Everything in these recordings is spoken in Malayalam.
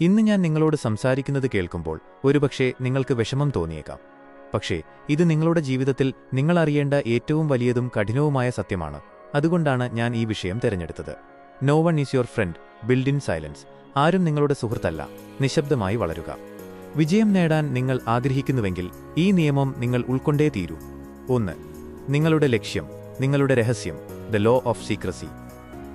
ഇന്ന് ഞാൻ നിങ്ങളോട് സംസാരിക്കുന്നത് കേൾക്കുമ്പോൾ ഒരുപക്ഷെ നിങ്ങൾക്ക് വിഷമം തോന്നിയേക്കാം. പക്ഷേ ഇത് നിങ്ങളുടെ ജീവിതത്തിൽ നിങ്ങൾ അറിയേണ്ട ഏറ്റവും വലിയതും കഠിനവുമായ സത്യമാണ്. അതുകൊണ്ടാണ് ഞാൻ ഈ വിഷയം തിരഞ്ഞെടുത്തത്. No one is your friend build in silence ആരും നിങ്ങളുടെ സുഹൃത്തല്ല. നിശബ്ദമായി വളരുക. വിജയം നേടാൻ നിങ്ങൾ ആഗ്രഹിക്കുന്നുവെങ്കിൽ ഈ നിയമം നിങ്ങൾ ഉൾക്കൊണ്ടേ തീരൂ. ഒന്ന് നിങ്ങളുടെ ലക്ഷ്യം നിങ്ങളുടെ രഹസ്യം ദ ലോ ഓഫ് സീക്രസി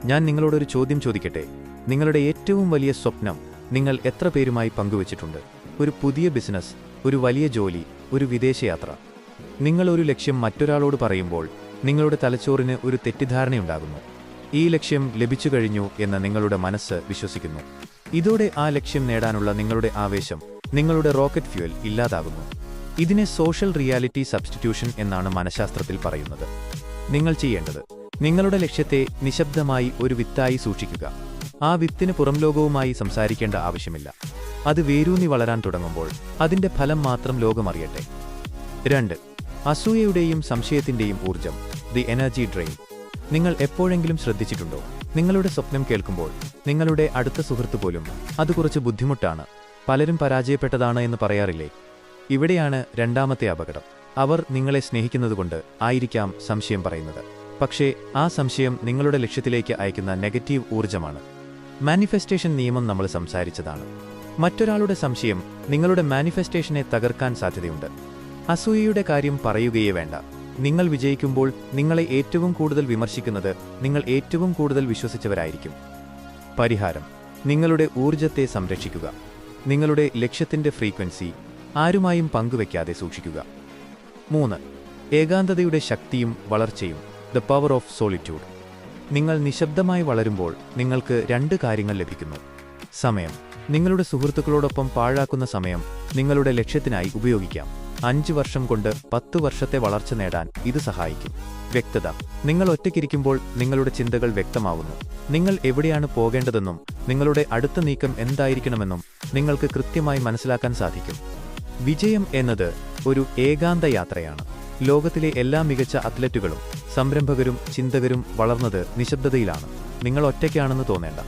ഞാൻ നിങ്ങളോടൊരു ചോദ്യം ചോദിക്കട്ടെ? നിങ്ങളുടെ ഏറ്റവും വലിയ സ്വപ്നം നിങ്ങൾ എത്ര പേരുമായി പങ്കുവച്ചിട്ടുണ്ട്? ഒരു പുതിയ ബിസിനസ് ഒരു വലിയ ജോലി ഒരു വിദേശയാത്ര. നിങ്ങൾ ഒരു ലക്ഷ്യം മറ്റൊരാളോട് പറയുമ്പോൾ നിങ്ങളുടെ തലച്ചോറിന് ഒരു തെറ്റിദ്ധാരണയുണ്ടാകുന്നു. ഈ ലക്ഷ്യം ലഭിച്ചു കഴിഞ്ഞു എന്ന് നിങ്ങളുടെ മനസ്സ് വിശ്വസിക്കുന്നു. ഇതോടെ ആ ലക്ഷ്യം നേടാനുള്ള നിങ്ങളുടെ ആവേശം നിങ്ങളുടെ റോക്കറ്റ് ഫ്യൂൽ ഇല്ലാതാകുന്നു. ഇതിനെ സോഷ്യൽ റിയാലിറ്റി സബ്സ്റ്റിറ്റ്യൂഷൻ എന്നാണ് മനഃശാസ്ത്രത്തിൽ പറയുന്നത്. നിങ്ങൾ ചെയ്യേണ്ടത് നിങ്ങളുടെ ലക്ഷ്യത്തെ നിശബ്ദമായി ഒരു വിത്തായി സൂക്ഷിക്കുക. ആ വിത്തിന് പുറംലോകവുമായി സംസാരിക്കേണ്ട ആവശ്യമില്ല. അത് വേരൂന്നി വളരാൻ തുടങ്ങുമ്പോൾ അതിന്റെ ഫലം മാത്രം ലോകമറിയട്ടെ. രണ്ട് അസൂയയുടെയും സംശയത്തിന്റെയും ഊർജം ദി എനർജി ഡ്രെയിൻ നിങ്ങൾ എപ്പോഴെങ്കിലും ശ്രദ്ധിച്ചിട്ടുണ്ടോ? നിങ്ങളുടെ സ്വപ്നം കേൾക്കുമ്പോൾ നിങ്ങളുടെ അടുത്ത സുഹൃത്ത് പോലും അത് കുറച്ച് ബുദ്ധിമുട്ടാണ് പലരും പരാജയപ്പെട്ടതാണ് എന്ന് പറയാറില്ലേ? ഇവിടെയാണ് രണ്ടാമത്തെ അപകടം. അവർ നിങ്ങളെ സ്നേഹിക്കുന്നതുകൊണ്ട് ആയിരിക്കാം സംശയം പറയുന്നത്. പക്ഷേ ആ സംശയം നിങ്ങളുടെ ലക്ഷ്യത്തിലേക്ക് അയക്കുന്ന നെഗറ്റീവ് ഊർജമാണ് മാനിഫെസ്റ്റേഷൻ നിയമം നമ്മൾ സംസാരിച്ചതാണ്. മറ്റൊരാളുടെ സംശയം നിങ്ങളുടെ മാനിഫെസ്റ്റേഷനെ തകർക്കാൻ സാധ്യതയുണ്ട്. അസൂയയുടെ കാര്യം പറയുകയേ വേണ്ട. നിങ്ങൾ വിജയിക്കുമ്പോൾ നിങ്ങളെ ഏറ്റവും കൂടുതൽ വിമർശിക്കുന്നത് നിങ്ങൾ ഏറ്റവും കൂടുതൽ വിശ്വസിച്ചവരായിരിക്കും. പരിഹാരം നിങ്ങളുടെ ഊർജത്തെ സംരക്ഷിക്കുക. നിങ്ങളുടെ ലക്ഷ്യത്തിന്റെ ഫ്രീക്വൻസി ആരുമായും പങ്കുവെക്കാതെ സൂക്ഷിക്കുക. മൂന്ന് ഏകാന്തതയുടെ ശക്തിയും വളർച്ചയും ദ പവർ ഓഫ് സോളിറ്റ്യൂഡ്. നിങ്ങൾ നിശബ്ദമായി വളരുമ്പോൾ നിങ്ങൾക്ക് രണ്ട് കാര്യങ്ങൾ ലഭിക്കുന്നു. സമയം. നിങ്ങളുടെ സുഹൃത്തുക്കളോടൊപ്പം പാഴാക്കുന്ന സമയം നിങ്ങളുടെ ലക്ഷ്യത്തിനായി ഉപയോഗിക്കാം. അഞ്ച് വർഷം കൊണ്ട് പത്ത് വർഷത്തെ വളർച്ച നേടാൻ ഇത് സഹായിക്കും. വ്യക്തത. നിങ്ങൾ ഒറ്റയ്ക്കിരിക്കുമ്പോൾ നിങ്ങളുടെ ചിന്തകൾ വ്യക്തമാവുന്നു. നിങ്ങൾ എവിടെയാണ് പോകേണ്ടതെന്നും നിങ്ങളുടെ അടുത്ത നീക്കം എന്തായിരിക്കണമെന്നും നിങ്ങൾക്ക് കൃത്യമായി മനസ്സിലാക്കാൻ സാധിക്കും. വിജയം എന്നത് ഒരു ഏകാന്ത യാത്രയാണ്. ലോകത്തിലെ എല്ലാ മികച്ച അത്ലറ്റുകളും സംരംഭകരും ചിന്തകരും വളർന്നത് നിശബ്ദതയിലാണ്. നിങ്ങൾ ഒറ്റയ്ക്കാണെന്ന് തോന്നേണ്ട.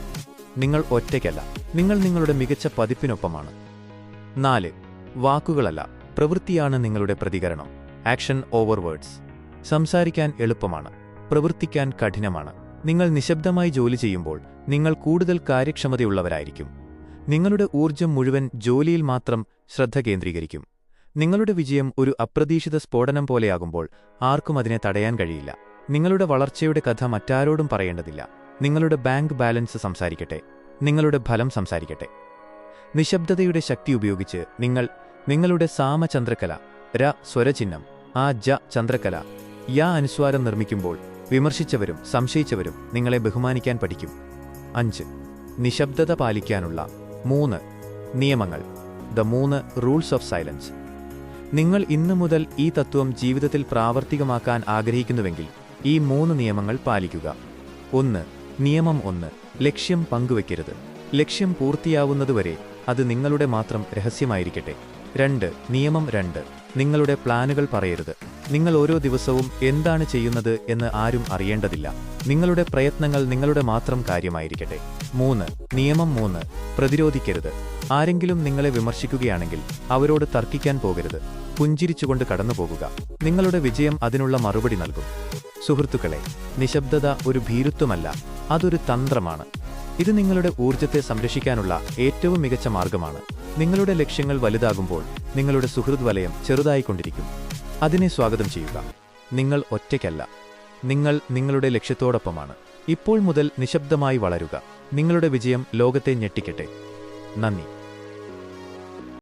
നിങ്ങൾ ഒറ്റയ്ക്കല്ല. നിങ്ങൾ നിങ്ങളുടെ മികച്ച പതിപ്പിനൊപ്പമാണ്. നാല് വാക്കുകളല്ല. പ്രവൃത്തിയാണ് നിങ്ങളുടെ പ്രതികരണം. Action over words. സംസാരിക്കാൻ എളുപ്പമാണ്. പ്രവർത്തിക്കാൻ കഠിനമാണ്. നിങ്ങൾ നിശബ്ദമായി ജോലി ചെയ്യുമ്പോൾ നിങ്ങൾ കൂടുതൽ കാര്യക്ഷമതയുള്ളവരായിരിക്കും. നിങ്ങളുടെ ഊർജം മുഴുവൻ ജോലിയിൽ മാത്രം ശ്രദ്ധ കേന്ദ്രീകരിക്കും. നിങ്ങളുടെ വിജയം ഒരു അപ്രതീക്ഷിത സ്ഫോടനം പോലെയാകുമ്പോൾ ആർക്കും അതിനെ തടയാൻ കഴിയില്ല. നിങ്ങളുടെ വളർച്ചയുടെ കഥ മറ്റാരോടും പറയേണ്ടതില്ല. നിങ്ങളുടെ ബാങ്ക് ബാലൻസ് സംസാരിക്കട്ടെ. നിങ്ങളുടെ ഫലം സംസാരിക്കട്ടെ. നിശബ്ദതയുടെ ശക്തി ഉപയോഗിച്ച് നിങ്ങൾ നിങ്ങളുടെ സാമചന്ദ്രകല ര സ്വരചിഹ്നം ആ ജ ചന്ദ്രകല യാ അനുസ്വാരം നിർമ്മിക്കുമ്പോൾ വിമർശിച്ചവരും സംശയിച്ചവരും നിങ്ങളെ ബഹുമാനിക്കാൻ പഠിക്കും. അഞ്ച്. നിശബ്ദത പാലിക്കാനുള്ള മൂന്ന് നിയമങ്ങൾ. ദ മൂന്ന് റൂൾസ് ഓഫ് സൈലൻസ്. നിങ്ങൾ ഇന്നു മുതൽ ഈ തത്വം ജീവിതത്തിൽ പ്രാവർത്തികമാക്കാൻ ആഗ്രഹിക്കുന്നുവെങ്കിൽ ഈ മൂന്ന് നിയമങ്ങൾ പാലിക്കുക. ഒന്ന് നിയമം ഒന്ന് ലക്ഷ്യം പങ്കുവെക്കരുത്. ലക്ഷ്യം പൂർത്തിയാവുന്നതുവരെ അത് നിങ്ങളുടെ മാത്രം രഹസ്യമായിരിക്കട്ടെ. രണ്ട് നിയമം രണ്ട് നിങ്ങളുടെ പ്ലാനുകൾ പറയരുത്. നിങ്ങൾ ഓരോ ദിവസവും എന്താണ് ചെയ്യുന്നത് എന്ന് ആരും അറിയേണ്ടതില്ല. നിങ്ങളുടെ പ്രയത്നങ്ങൾ നിങ്ങളുടെ മാത്രം കാര്യമായിരിക്കട്ടെ. മൂന്ന് നിയമം മൂന്ന് പ്രതിരോധിക്കരുത്. ആരെങ്കിലും നിങ്ങളെ വിമർശിക്കുകയാണെങ്കിൽ അവരോട് തർക്കിക്കാൻ പോകരുത്. പുഞ്ചിരിച്ചുകൊണ്ട് കടന്നുപോകുക. നിങ്ങളുടെ വിജയം അതിനുള്ള മറുപടി നൽകും. സുഹൃത്തുക്കളെ നിശബ്ദത ഒരു ഭീരുത്വമല്ല അതൊരു തന്ത്രമാണ്. ഇത് നിങ്ങളുടെ ഊർജത്തെ സംരക്ഷിക്കാനുള്ള ഏറ്റവും മികച്ച മാർഗമാണ്. നിങ്ങളുടെ ലക്ഷ്യങ്ങൾ വലുതാകുമ്പോൾ നിങ്ങളുടെ സുഹൃത് വലയം ചെറുതായിക്കൊണ്ടിരിക്കും. അതിനെ സ്വാഗതം ചെയ്യുക. നിങ്ങൾ ഒറ്റയ്ക്കല്ല. നിങ്ങൾ നിങ്ങളുടെ ലക്ഷ്യത്തോടൊപ്പമാണ്. ഇപ്പോൾ മുതൽ നിശബ്ദമായി വളരുക. നിങ്ങളുടെ വിജയം ലോകത്തെ ഞെട്ടിക്കട്ടെ. നന്ദി.